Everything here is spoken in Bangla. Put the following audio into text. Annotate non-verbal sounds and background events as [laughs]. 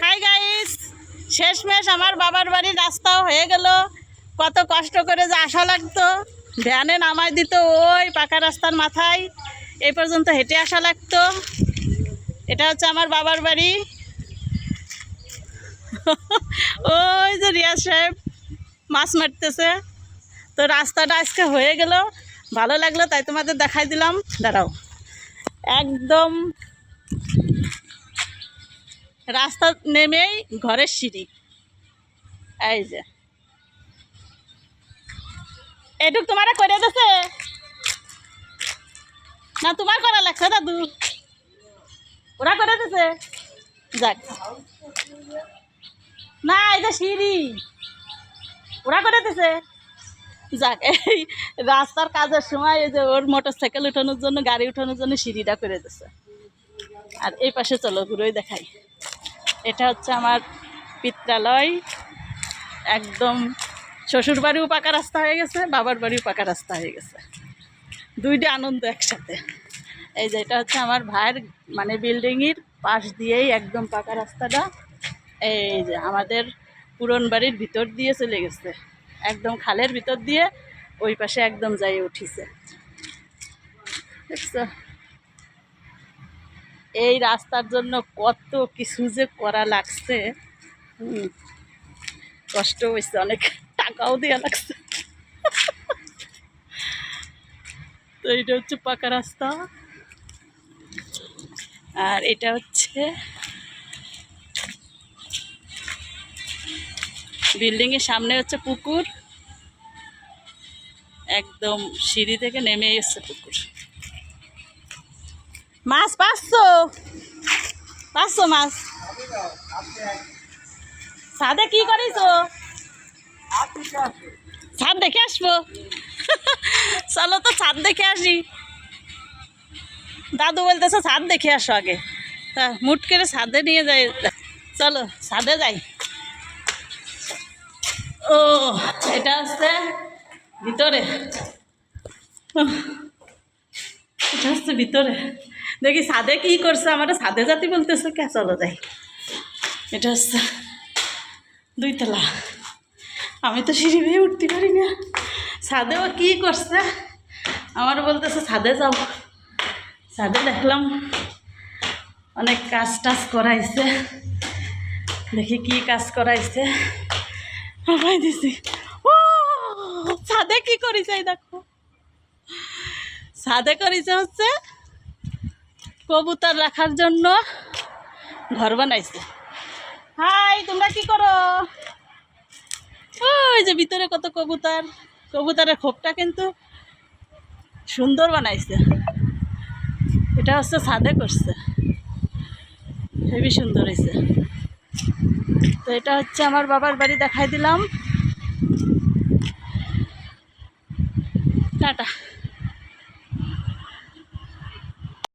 হাই গাইস শেষমেশ আমার বাবার বাড়ির রাস্তাও হয়ে গেল। কত কষ্ট করে যে আসা লাগতো। ভ্যানে নামাই দিত ওই পাকা রাস্তার মাথায়। এই পর্যন্ত হেঁটে আসা লাগতো। এটা হচ্ছে আমার বাবার বাড়ি। [laughs] ওই যে রিয়াজ সাহেব মাছ মারতেছে। তো রাস্তাটা আজকে হয়ে গেল। ভালো লাগল, তাই তোমাদের দেখাই দিলাম। দাঁড়াও। একদম রাস্তা নেমেই ঘরের সিঁড়ি। এই যে। এটুক তোমারা করে দিছে। না, তোমার করা লাগছে দাদু। ওরা করে দিছে। যাক। না, এই যে সিঁড়ি। ওরা করে দিছে। যাক, এই রাস্তার কাজের সময় এই যে ওর মোটর সাইকেল উঠানোর জন্য, গাড়ি উঠানোর জন্য সিঁড়িটা করে দিছে। আর এই পাশে চলো, ঘুরেই দেখাই। এটা হচ্ছে আমার পিত্রালয়। একদম শ্বশুর বাড়িও পাকা রাস্তা হয়ে গেছে, বাবার বাড়িও পাকা রাস্তা হয়ে গেছে। দুইটা আনন্দ একসাথে। এই যে এটা হচ্ছে আমার ভাইয়ের মানে বিল্ডিংয়ের পাশ দিয়েই একদম পাকা রাস্তাটা। এই যে আমাদের পুরন বাড়ির ভিতর দিয়ে চলে গেছে। একদম খালের ভিতর দিয়ে ওই পাশে একদম যাই উঠিছে। দেখছ? এই রাস্তার জন্য কত কিছু যে করা লাগছে। কষ্ট হয়েছে অনেক টাকাও দেওয়া লাগছে। তো এটা হচ্ছে পাকা রাস্তা। আর এটা হচ্ছে বিল্ডিং এর সামনে হচ্ছে পুকুর। একদম সিঁড়ি থেকে নেমে এসছে পুকুর। মাছ পাঁচশো। পাঁচশো মাছ। সাদে কি করিস ছাদ দেখে আসব। চলো তো ছাদ দেখে আসি। দাদু বলতেছে, ছাদ দেখে আসো আগে। তা মুট করে ছাদে নিয়ে যাই। চলো, ছাদে যাই। ও, এটা হচ্ছে ভিতরে। এটা হচ্ছে ভিতরে। দেখি সাদে কি করছে, আমার ছাদে জাতি বলতেছে, কে চলো যাই। এটা হচ্ছে দুইতলা। আমি তো সিঁড়ি বেয়ে উঠতে পারি না। ছাদেও কি করছে? আমার বলতেছে ছাদে যাও। ছাদে দেখলাম অনেক কাজ টাজ করাইছে। দেখি কি কাজ করাইছে। দিছি। ও ছাদে কি এই দেখো। ছাদে করেছে হচ্ছে। কবুতর রাখার জন্য ঘর বানাইছে। হাই, তোমরা কি করো? ওই যে ভিতরে কত কবুতর। কবুতরের খোপটা কিন্তু সুন্দর বানাইছে। এটা হচ্ছে ছাদে করছে। হেবি সুন্দর হয়েছে। তো এটা হচ্ছে আমার বাবার বাড়ি দেখাই দিলাম। টাটা।